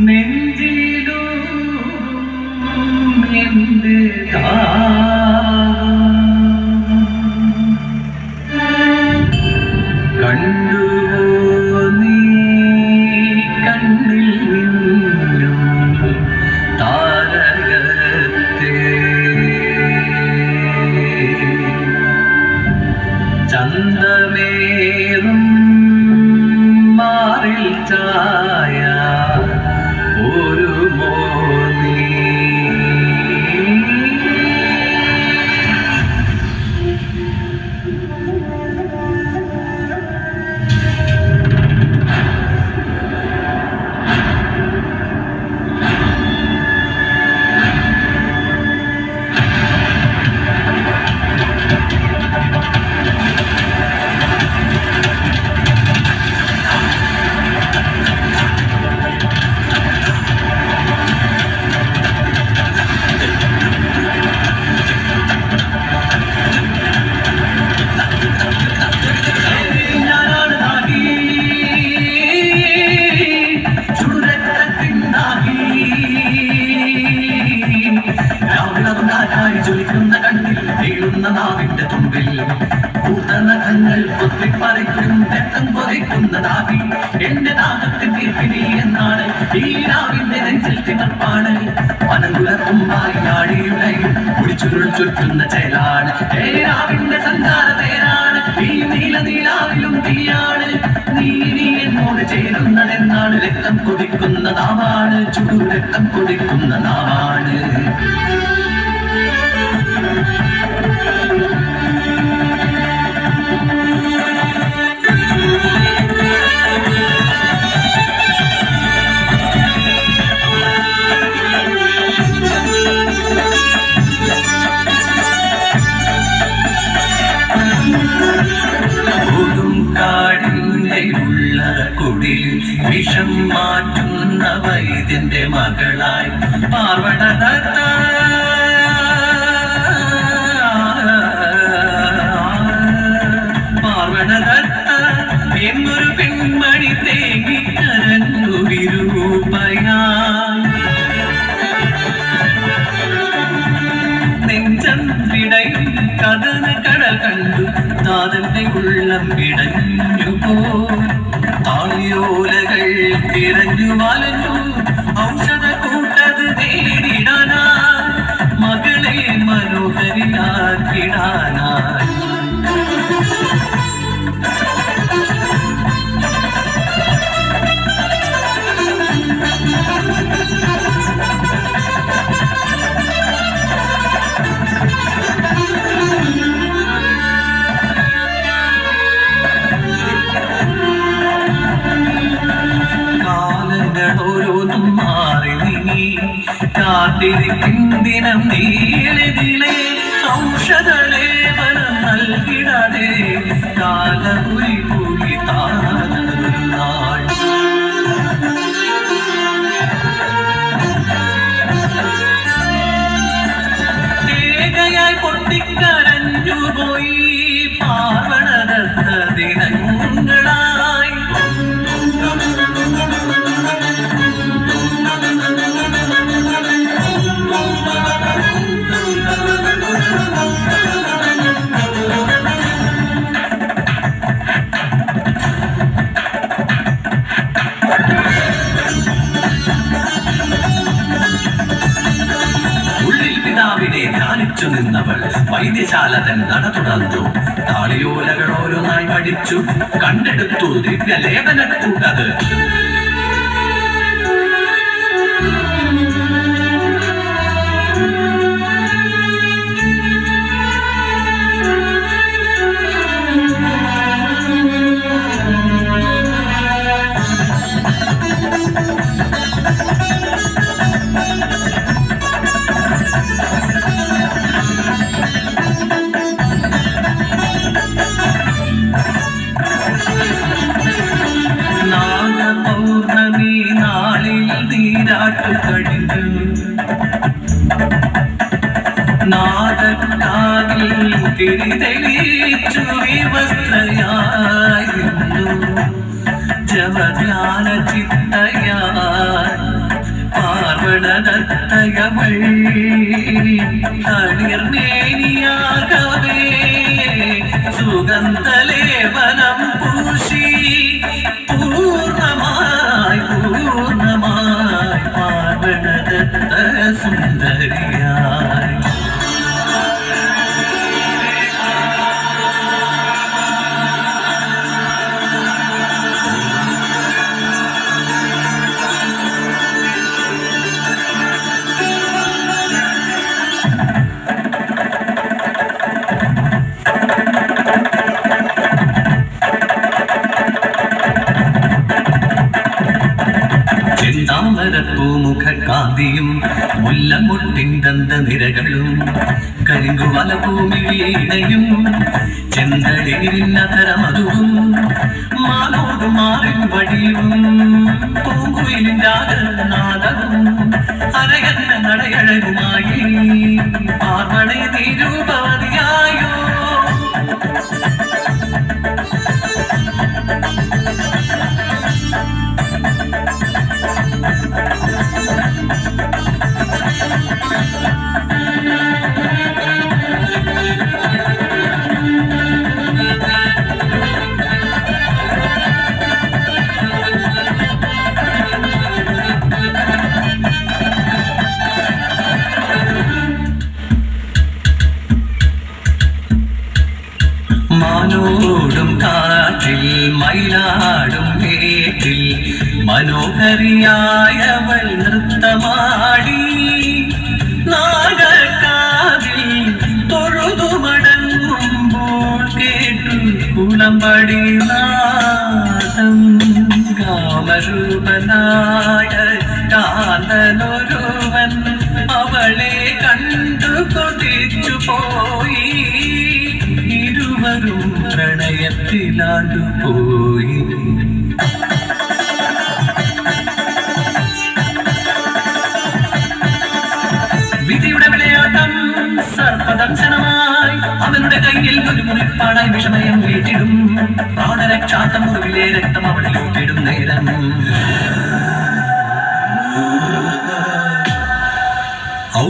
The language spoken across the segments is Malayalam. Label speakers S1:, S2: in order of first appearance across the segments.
S1: നെഞ്ചിലും എന്ത് കണ്ടുവോ നാവി എന്റെ ദാഹത്തിൽ തീർപ്പിനി എന്നാണ്. ഈ രാവിന്റെ നെഞ്ചിൽ തിമർപ്പാണ് വനകുലത്തുമ്പായി ആടിയുടയും കുടിച്ചുരുൾ ചുറ്റുന്ന ചേലാണ്. ഏ രാവിന്റെ സഞ്ചാര പേരാണ് ഈ നീല നീലാവിലും തീയാണ്. ചേരുന്നതെന്നാണ്. രക്തം കൊതിക്കുന്ന നാവാണ്. ചുടു രക്തം കൊതിക്കുന്ന നാവാണ്. വിഷം മാറ്റുന്ന വൈദ്യന്റെ മകളായി പാർവണദത്ത. പാർവണദത്ത എന്നൊരു പെൺമണി തേങ്ങി കരഞ്ഞു വിരൂപയായി നെഞ്ചം പിടയും കഥന കടൽ കണ്ടു താതന്റെ ഉള്ളം പിടഞ്ഞു പോ താളിയോലകൾ തിരഞ്ഞു വലഞ്ഞു ഔഷധ കൂട്ടത് നേരിടാനാ. മകളെ മനോഹരിയാക്കിടാനായി കാത്തിരിക്കും ദിനം നീളിതിലെ തൻ നട തുടർന്നു താളിയോലകൾ ഓരോന്നായി പഠിച്ചു. കണ്ടെടുത്തു ദിവ്യ നീരാട്ടു ചിത്തയായി പാർവണദത്തയമൾ. തളിർമേനിയാകവേ ചെന്താമരപ്പൂമുഖ കാന്തിയും മുല്ലമുട്ടിന്തന്ത നിരകളും കരിങ്കുവല ഭൂമിയിടയും ചെന്തളിരിന്നതരമതുവും മാനോട് മാറിൻ വടിയും പൂങ്കുയിലിന്റെ ആകനാദവും മാനോടും കാറ്റിൽ മയിലാടും വീട്ടിൽ മനോഹരിയായവൾ നൃത്തമാടി. നാഗക്കാവിൽ തൊഴുതു മടങ്ങുമ്പോൾ കേട്ടു കുളമ്പടി നാദം കാമരൂപനായ കാന്തനൊരുവൻ അവളെ കണ്ടു കൊതിച്ചു പോയി ഇരുവരും പ്രണയത്തിലാണ്ടുപോയി വിധിയുടെ വിളയാട്ടം സർപ്പദംശനമായി അവനുടെ കയ്യിൽ ഒരു മുറിപ്പാടായി വിഷമയം വീട്ടിടും. പ്രാണരക്ഷാത്ത മുറിവിലെ രക്തം അവളിലൂട്ടിടും നേരം.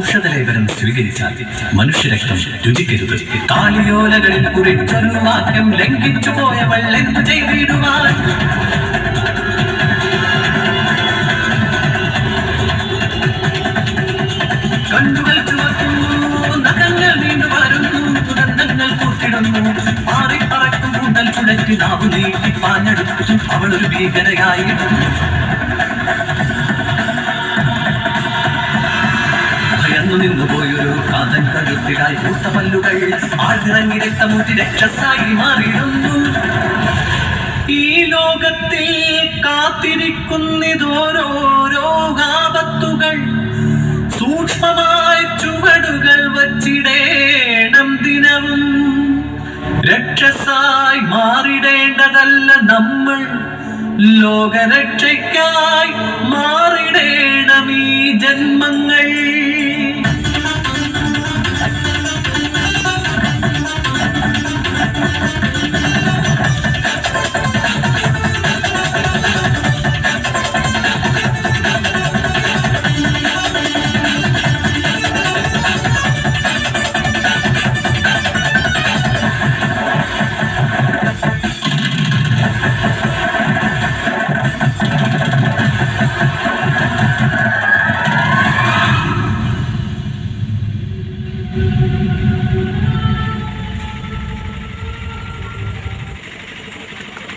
S1: ഔഷധലേപനം സ്വീകരിച്ചാൽ മനുഷ്യരക്തം രുചിക്കരുത്. താലിയോലകളിൽ കുറിച്ചൊരു വാക്യം ലംഘിച്ചു പോയവൾ എന്തു ചെയ്തിടുവാൻ ചുഴറ്റി നാവു നീട്ടി പാഞ്ഞെടുത്തു. അവളൊരു ഒരു ഭീകരയായിരുന്നു നിന്നു നിന്നുപോയൊരു കാതൻ കഴുത്തിലായി മൂത്ത പല്ലുകൾ. ആഴ്ന്നിറങ്ങി രക്തമൂറ്റി രക്ഷസായി മാറിയിരുന്നു ഈ ലോകത്തിൽ കാത്തിരിക്കുന്നിതോരോരോ ആപത്തുകൾ സൂക്ഷ്മമായ ചുവടുകൾ വച്ചിടേണം ദിനവും. രക്ഷസായി മാറിടേണ്ടതല്ല നമ്മൾ ലോകരക്ഷയ്ക്കായി മാറിടേണം ഈ ജന്മങ്ങൾ.